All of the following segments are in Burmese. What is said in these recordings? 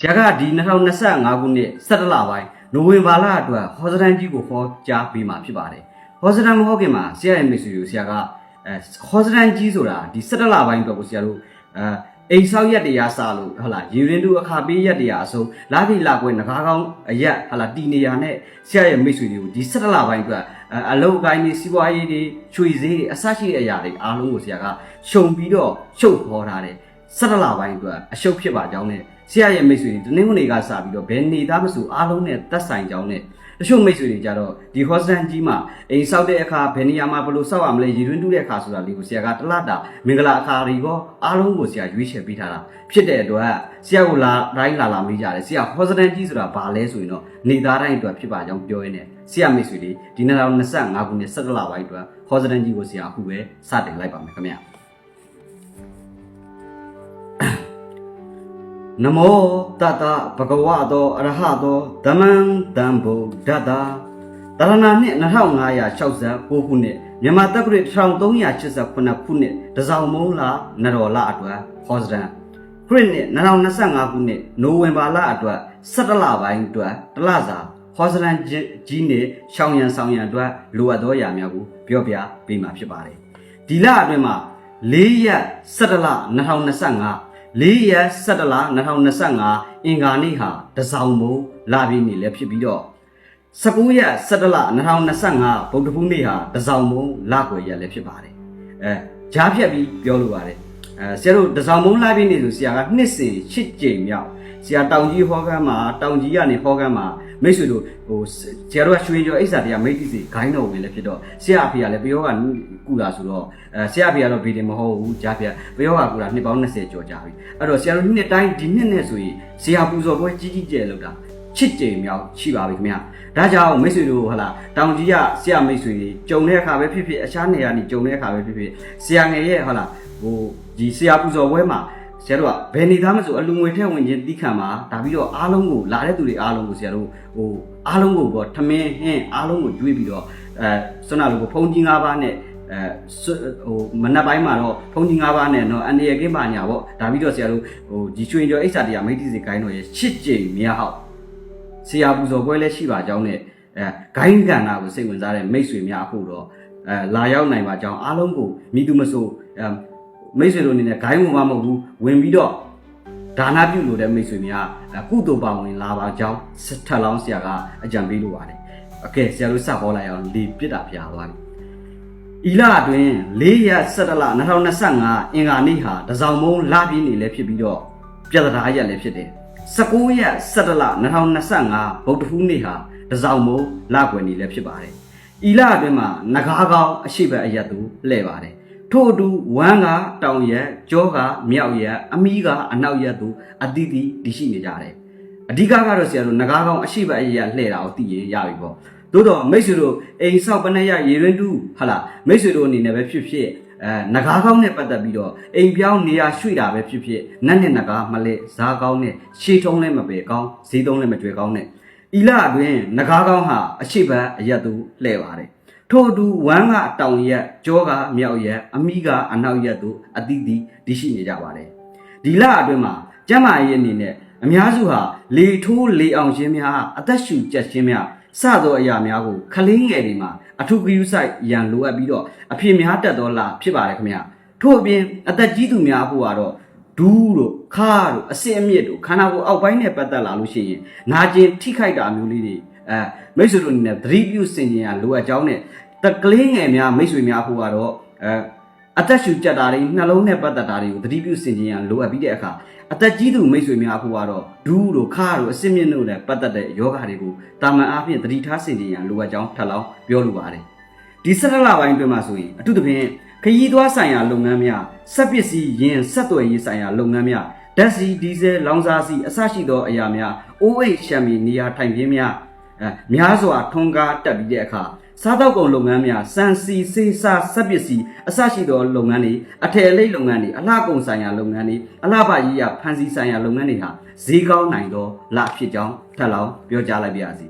ဆရာကဒီ2025ခုနှစ်17လပိုင်းနိုဝင်ဘာလအတွက်ဟောစတန်ကြီးကိုဟောကြားပေးမှာဖြစ်ပါတယ်ဟောစတန်မဟုတ်ခင်မှာဆရာရဲ့မိတ်ဆွေကိုဆရာကအဲဟောစတန်ကြီးဆိုတာဒီ17လပိုင်းအတွက်ကိုဆရာတို့အဲအိမ်ဆောက်ရက်တရားစလို့ဟုတ်လားရေရင်တူအခါပေးရက်တရားအစုံလာပြီလာကွယ်ငကားကောင်းအရက်ဟုတ်လားတီနေရနဲ့ဆရာရဲ့မိတ်ဆွေတွေကိုဒီ17လပိုင်းအတွက်အဲအလုပ်အကိုင်းတွေစီးပွားရေးတွေချွေစည်းတွေအစရှိတဲ့အရာတွေအားလုံးကိုဆရာကရှုံပြီးတော့ရှုပ်ဟောထားတယ် 17လပိုင်းအတွက်အရှုပ်ဖြစ်ပါကြောင်းနဲ့ဆရာရဲ့မိတ်ဆွေတွေတနင်္ဂနွေကစပြီးတော့ဘယ်နေသားမဆိုအားလုံးနဲ့သက်ဆိုင်ကြောင်းနဲ့တချို့မိတ်ဆွေတွေကြတော့ဒီဟော့စတန်ကြီးမှာအိမ်ဆောက်တဲ့အခါဘယ်နေရာမှာဘယ်လိုဆောက်ရမလဲရည်တွင်းတူးတဲ့အခါဆိုတာလေးကိုဆရာကတလတာမင်္ဂလာအခါတွေကောအားလုံးကိုဆရာရွေးချယ်ပေးထားတာဖြစ်တဲ့အတွက်ဆရာကိုလာတိုင်းလာလာမေးကြတယ်ဆရာဟော့စတန်ကြီးဆိုတာဘာလဲဆိုရင်တော့နေသားတိုင်းအတွက်ဖြစ်ပါကြောင်းပြောရင်းနဲ့ဆရာမိတ်ဆွေတွေဒီ2025ခုနှစ်17လပိုင်းအတွက်ဟော့စတန်ကြီးကိုဆရာအခုပဲစတင်လိုက်ပါမယ်ခင်ဗျာ နမောတတဘဂဝတောအရဟတောဓမ္မံတံဗုဒ္ဓတာတရဏနှစ်2569ခုနှစ်မြန်မာတက္ကရာ1389ခုနှစ်တစောင်းမုံလာနရောလအတွက်ဟောစတန်ခရစ်နှစ်2025ခုနှစ်နိုဝင်ဘာလအတွက်17လပိုင်းအတွက်တလစာဟောစတန်ကြီးနေရှောင်းရန်ဆောင်ရန်အတွက်လိုအပ်သောအရာများကိုပြောပြပေးမှာဖြစ်ပါတယ်ဒီလအတွင်းမှာ4ရက်17လ2025 4ရက်17လ2025အင်္ဂါနေ့ဟာတစောင်းမိုးလာပြီးနေလည်းဖြစ်ပြီးတော့19ရက်17လ2025ဗုဒ္ဓဖူးနေ့ဟာတစောင်းမိုးလာွယ်ရက်လည်းဖြစ်ပါတယ်အဲကြားဖြတ်ပြီးပြောလိုပါတယ်အဲဆရာတို့တစောင်းမိုးလာပြီးနေဆိုဆရာကနှစ်စဉ်8ကြိမ်မြောက် ဆရာတောင်ကြီးဟောကမ်းမှာတောင်ကြီးကနေဟောကမ်းမှာမိတ်ဆွေတို့ဟိုဆရာတို့ကရွှေကျော်အိဆာတရားမိတ်တိစီဂိုင်းတော်ဝင်လည်းဖြစ်တော့ဆရာအဖေကလည်းပယောကကုတာဆိုတော့အဲဆရာအဖေကတော့ဗီဒီမဟုတ်ဘူးကြားဖြတ်ပယောကကုတာနှစ်ပေါင်း20ကျော်ကြာပြီအဲ့တော့ဆရာတို့နှစ်တိုင်းဒီနှစ်နဲ့ဆိုရင်ဆရာပူဇော်ပွဲကြီးကြီးကျယ်လောက်တာချစ်ကြိမ်မြောက်ရှိပါပြီခင်ဗျာဒါကြောင့်မိတ်ဆွေတို့ဟလာတောင်ကြီးကဆရာမိတ်ဆွေတွေကြုံတဲ့အခါပဲဖြစ်ဖြစ်အခြားနေရာနေကြုံတဲ့အခါပဲဖြစ်ဖြစ်ဆရာငယ်ရဲ့ဟလာဟိုဒီဆရာပူဇော်ပွဲမှာ ဆရာတို့ကဘယ်နေသားမဆိုအလူငွေထက်ဝင်ချင်းတီးခံပါဒါပြီးတော့အားလုံးကိုလာတဲ့သူတွေအားလုံးကိုဆရာတို့ဟိုအားလုံးကိုပေါ့ထမင်းဟင်းအားလုံးကိုတွေးပြီးတော့အဲစွမ်းနာလူကိုဖုန်ကြီး၅ပါးနဲ့အဲဟိုမနက်ပိုင်းမှာတော့ဖုန်ကြီး၅ပါးနဲ့နော်အန်ဒီရကင်းပါညာပေါ့ဒါပြီးတော့ဆရာတို့ဟိုဒီချွင်ကျော်အိစာတရားမိတ်တိစေကိုင်းတော်ရဲ့ချစ်ကြင်မြဟောက်ဆရာပူဇော်ပွဲလည်းရှိပါကြောင်းနဲ့အဲဂိုင်းကန္နာကိုစိတ်ဝင်စားတဲ့မိတ်ဆွေများအဖို့တော့အဲလာရောက်နိုင်ပါကြောင်းအားလုံးကိုမိသူမဆို မိတ်ဆွေတို့အနေနဲ့ဂိုင်းဝင်မှာမဟုတ်ဘူးဝင်ပြီးတော့ဒါနပြုလို့တဲ့မိတ်ဆွေများကုသိုလ်ပါဝင်လာပါကြောင်းထပ်လောင်းဆရာကအကြံပေးလိုပါတယ်။အကဲဆရာတို့စဟောလိုက်အောင်လေပြစ်တာပြာသွားပြီ။ဤလအတွင်း4ရက်17လ2025အင်္ဂါနေ့ဟာတစောင်းမုံလပြင်းနေလည်းဖြစ်ပြီးတော့ပြဿနာရက်လည်းဖြစ်တယ်။19ရက်17လ2025ဗုဒ္ဓဟူးနေ့ဟာတစောင်းမုံလကွယ်နေလည်းဖြစ်ပါတယ်။ဤလအတွင်းမှာငကားကောင်းအရှိဘအရက်သူလှဲ့ပါတယ်။ ထို့အတူဝမ်းကတောင်ရက်ကြောကမြောက်ရက်အမီးကအနောက်ရက်သူအတိတိတရှိနေကြတယ်။အဓိကကတော့ဆရာတို့ငကားကောင်းအရှိဘအရက်လှဲ့တာကိုသိရင်ရပြီပေါ့။သို့တော့မိတ်ဆွေတို့အိမ်ဆောက်ပနေရရေရင်းတူဟလာမိတ်ဆွေတို့အနေနဲ့ပဲဖြစ်ဖြစ်အဲငကားကောင်းနဲ့ပတ်သက်ပြီးတော့အိမ်ပြောင်းနေရာရွှေ့တာပဲဖြစ်ဖြစ်နတ်နဲ့ငကားမလဲဇားကောင်းနဲ့ရှေးထုံးလည်းမပဲကောင်းဈေးသုံးလည်းမကြွယ်ကောင်းနဲ့ဤလအတွင်းငကားကောင်းဟာအရှိဘအရက်သူလှဲ့ပါတယ် ထို့အတူဝမ်းကအတောင်ရက်ကြောကမြောက်ရက်အမိကအနောက်ရက်တို့အတိတိတရှိနေကြပါတယ်ဒီလအတွင်းမှာကျမ်းမာရေးအနေနဲ့အများစုဟာလေထိုးလေအောင်ခြင်းများအသက်ရှူကျက်ခြင်းများစသောအရာများကိုခလင်းငယ်တွေမှာအထုကယူဆိုင်ရန်လိုအပ်ပြီးတော့အဖြစ်များတက်သောလာဖြစ်ပါတယ်ခင်ဗျာထို့အပြင်အသက်ကြီးသူများဖို့ကတော့ဒူးတို့ခါတို့အစင်အမြစ်တို့ခန္ဓာကိုယ်အောက်ပိုင်းနဲ့ပတ်သက်လာလို့ရှိရင်နာကျင်ထိခိုက်တာမျိုးလေးတွေ အဲမိတ်ဆွေတို့အနေနဲ့သတိပြုစင်ကြင်ရလိုအပ်ကြောင်းနဲ့တက်ကလေးငယ်များမိတ်ဆွေများဖို့ကတော့အဲအသက်ရှူကြက်တာတွေနှလုံးနဲ့ပတ်သက်တာတွေကိုသတိပြုစင်ကြင်ရလိုအပ်ပြီးတဲ့အခါအသက်ကြီးသူမိတ်ဆွေများဖို့ကတော့ဒူးတို့ခါတို့အစင်မြင့်တို့နဲ့ပတ်သက်တဲ့ယောဂတွေကိုတာမန်အားဖြင့်သတိထားစင်ကြင်ရလိုအပ်ကြောင်းထပ်လောင်းပြောလိုပါတယ်ဒီ၁၇လပိုင်းအတွင်းမှာဆိုရင်အထူးသဖြင့်ခရီးသွားဆိုင်ရာလုပ်ငန်းများစက်ပစ္စည်းယင်းဆက်သွယ်ရေးဆိုင်ရာလုပ်ငန်းများဓာတ်ဆီဒီဇယ်လောင်စာဆီအစရှိသောအရာများအိုးအိတ်ရှမ်းမီနေရာထိုင်ခင်းများ အဲများစွာထွန်းကားတက်ပြီးတဲ့အခါစားတောက်ကုန်လုပ်ငန်းများစံစီစေးစားစက်ပစ္စည်းအစရှိသောလုပ်ငန်းတွေအထည်အလိပ်လုပ်ငန်းတွေအလှကုန်ဆိုင်ရာလုပ်ငန်းတွေအလှပရေးရဖန်စီဆိုင်ရာလုပ်ငန်းတွေဟာဈေးကောင်းနိုင်သောလဖြစ်ကြောင်းထပ်လောင်းပြောကြားလိုက်ပါရစေ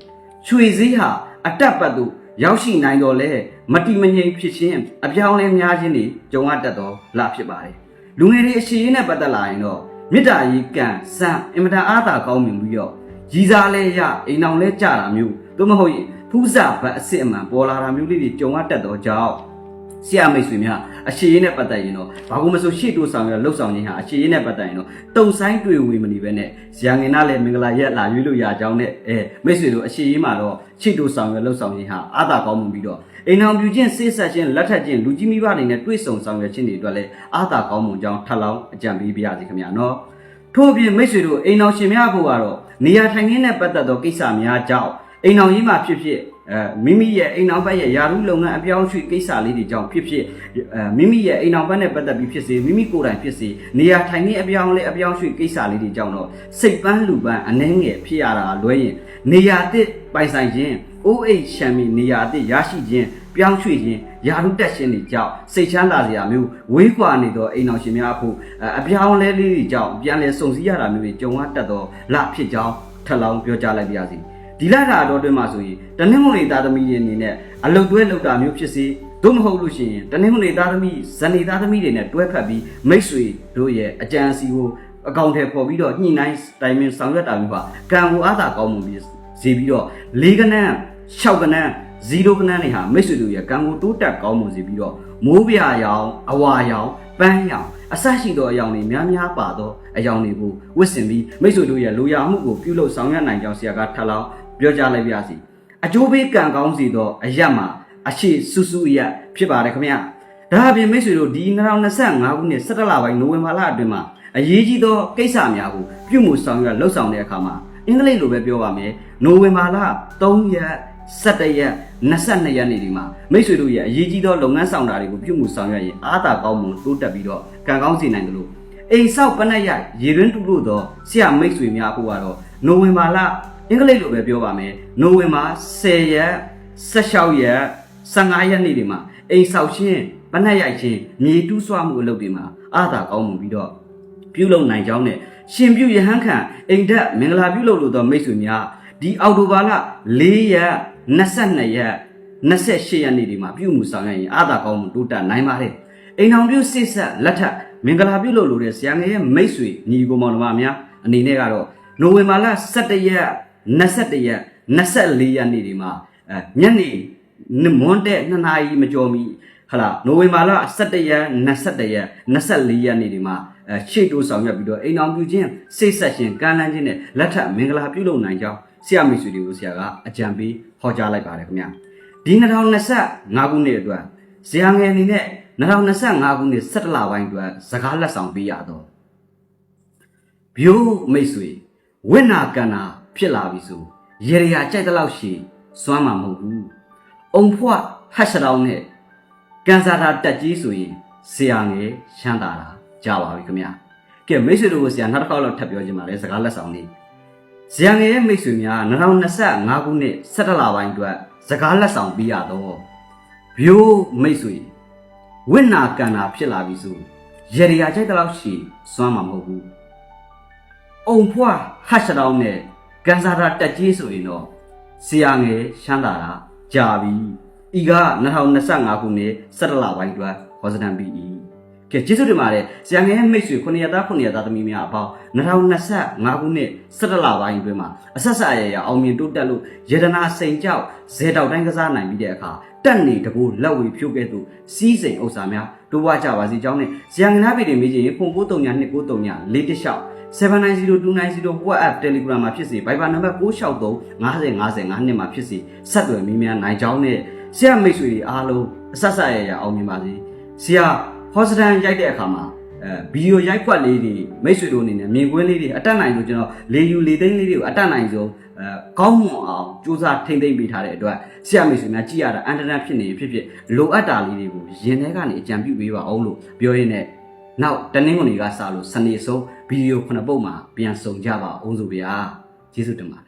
ရွှေဈေးဟာအတက်ပတ်သို့ရောက်ရှိနိုင်တော်လဲမတိမငြိမ်ဖြစ်ခြင်းအပြောင်းလဲများခြင်းတွေကြုံရတတ်သောလဖြစ်ပါတယ်လူငယ်တွေအရှိရေးနဲ့ပတ်သက်လာရင်တော့မေတ္တာကြီးကံစံအင်မတန်အားသာကောင်းမြင်ပြီးတော့ ရီစားလဲရအိမ်အောင်လဲကြတာမျိုးသို့မဟုတ်ရင်ဖူးစာဘတ်အစ်စ်အမှန်ပေါ်လာတာမျိုးလေးတွေကြုံရတတ်တော့ကြောင့်ဆရာမိတ်ဆွေများအရှိရေးနဲ့ပတ်သက်ရင်တော့ဘာလို့မဆိုရှေ့တိုးဆောင်ရလှုပ်ဆောင်ခြင်းဟာအရှိရေးနဲ့ပတ်သက်ရင်တော့တုံဆိုင်တွေ့ဝေမနေပဲနဲ့ဇာငင်နာလည်းမင်္ဂလာရက်လာရွေးလို့ရကြောင်းနဲ့အဲမိတ်ဆွေတို့အရှိရေးမှာတော့ရှေ့တိုးဆောင်ရလှုပ်ဆောင်ခြင်းဟာအားသာကောင်းမှုပြီးတော့အိမ်အောင်ပြူချင်းဆေးဆက်ခြင်းလက်ထပ်ခြင်းလူကြီးမိဘတွေနဲ့တွေ့ဆုံဆောင်ရွက်ခြင်းတွေအတွက်လည်းအားသာကောင်းမှုကြောင်းထပ်လောင်းအကြံပေးပါရစေခင်ဗျာနော်ထို့အပြင်မိတ်ဆွေတို့အိမ်အောင်ရှင်များဖို့ကတော့ နေရာထိုင်ခင်းနဲ့ပတ်သက်သောကိစ္စများကြောင့်အိမ်အောင်ကြီးမှာဖြစ်ဖြစ်အဲမိမိရဲ့အိမ်အောင်ဘက်ရဲ့ယာရုလုပ်ငန်းအပြောင်းအရွှေ့ကိစ္စလေးတွေကြောင့်ဖြစ်ဖြစ်အဲမိမိရဲ့အိမ်အောင်ဘက်နဲ့ပတ်သက်ပြီးဖြစ်စေမိမိကိုယ်တိုင်ဖြစ်စေနေရာထိုင်ခင်းအပြောင်းလဲအပြောင်းအရွှေ့ကိစ္စလေးတွေကြောင့်တော့စိတ်ပန်းလူပန်းအနှဲငယ်ဖြစ်ရတာလွဲရင်နေရာတစ်ပိုင်ဆိုင်ခြင်းအိုးအိတ်ရှမ်းမီနေရာတစ်ရရှိခြင်း ပြောင်းရွှေ့ခြင်းယာရုတက်ခြင်းတွေကြောင့်စိတ်ချမ်းသာစရာမျိုးဝေးကွာနေသောအိမ်အောင်ရှင်များအဖို့အဲအပြောင်းအလဲလေးတွေကြောင့်ပြန်လဲစုံစည်းရတာမျိုးတွေကြုံရတတ်သောလဖြစ်ကြောင်းထပ်လောင်းပြောကြားလိုက်ပါရစေဒီလတာတော်တွင်မှာဆိုရင်တနင်္ဂနွေသားသမီးတွေအနေနဲ့အလုတ်တွဲလောက်တာမျိုးဖြစ်စေသို့မဟုတ်လို့ရှိရင်တနင်္ဂနွေသားသမီးဇနီးသားသမီးတွေနဲ့တွဲဖက်ပြီးမိတ်ဆွေတို့ရဲ့အကြံအစီကိုအကောင့်ထဲပေါ်ပြီးတော့ညှိနှိုင်းတိုင်ပင်ဆောင်ရွက်တာမျိုးပါကံကိုအားသာကောင်းမှုပြီးစီပြီးတော့လေးကနန်း၆ကနန်း ဇီရိုကနန်းတွေဟာမိတ်ဆွေတို့ရဲ့ကံကိုတိုးတက်ကောင်းမှုစီပြီးတော့မိုးပြရောင်အဝါရောင်ပန်းရောင်အဆရှိသောအယောင်တွေများများပါသောအယောင်တွေကိုဝတ်ဆင်ပြီးမိတ်ဆွေတို့ရဲ့လူရမှုကိုပြုလုပ်ဆောင်ရွက်နိုင်ကြောင်းဆရာကထပ်လောင်းပြောကြားလိုက်ပါစီအကျိုးပေးကံကောင်းစီသောအရက်မှာအရှိစုစုအရက်ဖြစ်ပါတယ်ခင်ဗျာဒါအပြင်မိတ်ဆွေတို့ဒီ2025ခုနှစ်17လပိုင်းနိုဝင်ဘာလအတွင်းမှာအရေးကြီးသောကိစ္စများကိုပြုမှုဆောင်ရွက်လှုပ်ဆောင်တဲ့အခါမှာအင်္ဂလိပ်လိုပဲပြောပါမယ်နိုဝင်ဘာလ3ရက် 17ရက်22ရက်နေ့ဒီမှာမိတ်ဆွေတို့ရဲ့အရေးကြီးသောလုပ်ငန်းဆောင်တာတွေကိုပြုမှုဆောင်ရွက်ရင်အားသာကောင်းမှုတိုးတက်ပြီးတော့ကံကောင်းစေနိုင်တယ်လို့အိမ်ဆောက်ပနက်ရရေတွင်းတူလို့သောဆရာမိတ်ဆွေများဖို့ကတော့နိုဝင်ဘာလအင်္ဂလိပ်လိုပဲပြောပါမယ်နိုဝင်ဘာ10ရက်16ရက်15ရက်နေ့ဒီမှာအိမ်ဆောက်ခြင်းပနက်ရိုက်ခြင်းမြေတူးဆွမှုအလုပ်တွေမှာအားသာကောင်းမှုပြီးတော့ပြုလုပ်နိုင်ကြောင်းနဲ့ရှင်ပြုရဟန်းခံအိမ်ဓာတ်မင်္ဂလာပြုလုပ်လို့သောမိတ်ဆွေများဒီအောက်တိုဘာလ4ရက် 22ရက်28ရက်နေ့ဒီမှာပြုမှုဆောင်ရွက်ရင်အားသာကောင်းမှုတိုးတက်နိုင်ပါတယ်အိမ်အောင်ပြုစိတ်ဆက်လက်ထပ်မင်္ဂလာပြုလုပ်လို့တဲ့ဆရာငယ်ရဲ့မိတ်ဆွေညီကိုမောင်နှမများအနေနဲ့ကတော့နိုဝင်ဘာလ17ရက်21ရက်24ရက်နေ့ဒီမှာအဲညနေမွန်းတဲ့2နာရီမကျော်မီ ဟလာနိုဝင်ဘာလ17ရက်21ရက်24ရက်နေ့ဒီမှာအဲရှေ့တိုးဆောင်ရွက်ပြီးတော့အိမ်အောင်ပြုခြင်းစိတ်ဆက်ခြင်းကမ်းလှမ်းခြင်းနဲ့လက်ထပ်မင်္ဂလာပြုလုပ်နိုင်ကြောင်းဆရာမိတ်ဆွေတွေကိုဆရာကအကြံပေးဟောကြားလိုက်ပါတယ်ခင်ဗျာဒီ2025ခုနှစ်အတွက်ဇာငယ်အနေနဲ့2025ခုနှစ်17လပိုင်းအတွက်စကားလက်ဆောင်ပေးရတော့ဘိုးမိတ်ဆွေဝိနာကန္နာဖြစ်လာပြီဆိုရေရရာကြိုက်တဲ့လောက်ရှိစွမ်းမှာမဟုတ်ဘူးအုံဖွားဟတ်ရှတောင်းနဲ့ ကန်စာတာတက်ကြီးဆိုရင်ဆရာငယ်ရှမ်းတာတာကြပါပြီခင်ဗျာကဲမိတ်ဆွေတို့ကိုဆရာနောက်တစ်ခေါက်လောက်ထပ်ပြောချင်ပါတယ်စကားလက်ဆောင်လေးဇာငယ်ရဲ့မိတ်ဆွေများ2025ခုနှစ်17လပိုင်းအတွက်စကားလက်ဆောင်ပေးရတော့ဘိုးမိတ်ဆွေဝိနာကန္နာဖြစ်လာပြီဆိုရေရရာကြိုက်တဲ့လောက်ရှိစွမ်းမှာမဟုတ်ဘူးအုံဖွားဟတ်ရှတောင်းနဲ့ကန်စာတာတက်ကြီးဆိုရင်တော့ဆရာငယ်ရှမ်းတာတာကြာပြီ ဤက2025ခုနှစ်17လပိုင်းအတွက်ဟောစတန်ပြီးကဲကျေးဇူးတင်ပါတယ်ဆရာငယ်မိတ်ဆွေ9ရက်သား9ရက်သားသမီးများအပေါင်း2025ခုနှစ်17လပိုင်းအတွင်းမှာအဆက်ဆက်ရရအောင်မြင်တိုးတက်လို့ယတနာစိန်ကြောက်ဇဲတောက်တိုင်းကစားနိုင်ပြီးတဲ့အခါတက်နေတကူလက်ဝေဖြိုးကဲ့သို့စီးစိန်ဥစ္စာများတိုးပွားကြပါစေကြောင်းနဲ့ဆရာငယ်နာပြည်တွေမေးချင်ရင်ဖုန်93ည293ည၄တစ်လျှောက်790290 WhatsApp Telegram မှာဖြစ်စေ Viber နံပါတ်663 50 50 52မှာဖြစ်စေဆက်သွယ်မိများနိုင်ကြောင်းနဲ့ ဆရာမိတ်ဆွေတွေအားလုံးအဆက်ဆက်ရရအောင်မြင်ပါစေဆရာဟောစတန်ရိုက်တဲ့အခါမှာအဲဗီဒီယိုရိုက်ခွက်လေးတွေမိတ်ဆွေတို့အနေနဲ့မြင်ကွင်းလေးတွေအတက်နိုင်လို့ကျွန်တော်လေယူလေသိန်းလေးတွေကိုအတက်နိုင်ဆုံးအဲကောင်းမွန်အောင်စူးစမ်းထိမ့်သိမ့်ပေးထားတဲ့အတွက်ဆရာမိတ်ဆွေများကြည့်ရတာအန်တရန်ဖြစ်နေဖြစ်ဖြစ်လိုအပ်တာလေးတွေကိုရင်ထဲကနေအကြံပြုပေးပါအောင်လို့ပြောရင်းနဲ့နောက်တနင်္ဂနွေကစလို့စနေဆုံးဗီဒီယိုခုနှစ်ပုတ်မှာပြန်ဆောင်ကြပါအောင်ဆိုဗျာကျေးဇူးတင်ပါတယ်